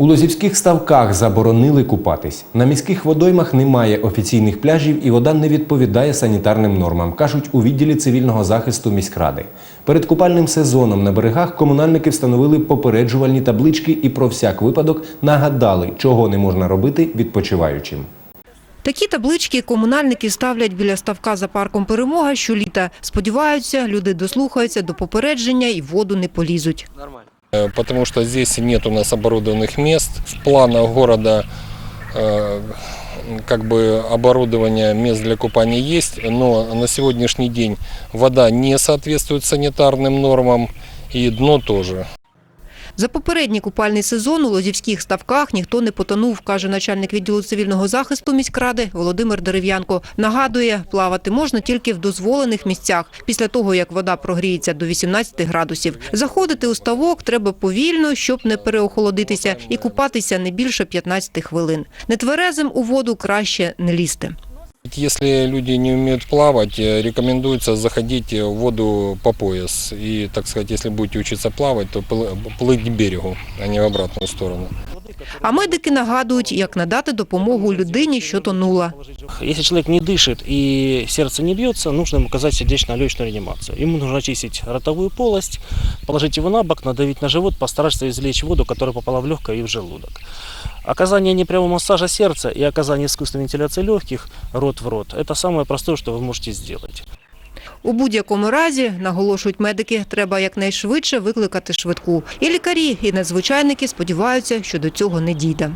У Лозівських ставках заборонили купатись. На міських водоймах немає офіційних пляжів і вода не відповідає санітарним нормам, кажуть у відділі цивільного захисту міськради. Перед купальним сезоном на берегах комунальники встановили попереджувальні таблички і про всяк випадок нагадали, чого не можна робити відпочиваючим. Такі таблички комунальники ставлять біля ставка за парком «Перемога» щоліта. Сподіваються, люди дослухаються до попередження і воду не полізуть. Э, Потому что здесь нет у нас оборудованных мест. В планах города э, как бы оборудование мест для купания есть, но на сегодняшний день вода не соответствует санитарным нормам и дно тоже. За попередній купальний сезон у Лозівських ставках ніхто не потонув, каже начальник відділу цивільного захисту міськради Володимир Дерев'янко. Нагадує, плавати можна тільки в дозволених місцях, після того, як вода прогріється до 18 градусів. Заходити у ставок треба повільно, щоб не переохолодитися, і купатися не більше 15 хвилин. Нетверезим у воду краще не лізти. Если люди не умеют плавать, э, рекомендуется заходить в воду по пояс. И, так сказать, если будете учиться плавать, то плыть к берегу, а не в обратную сторону. А медики нагадують, як надати допомогу людині, що тонула. Если человек не дышит и сердце не бьется, нужно ему оказать сердечно-легочную реанимацию. Ему нужно очистить ротовую полость, положить его на бок, надавить на живот, постараться извлечь воду, которая попала в легкое и в желудок. Оказание непрямого массажа сердца и оказание искусственной вентиляции легких рот в рот – это самое простое, что вы можете сделать. У будь-якому разі, наголошують медики, треба якнайшвидше викликати швидку. І лікарі, і надзвичайники сподіваються, що до цього не дійде.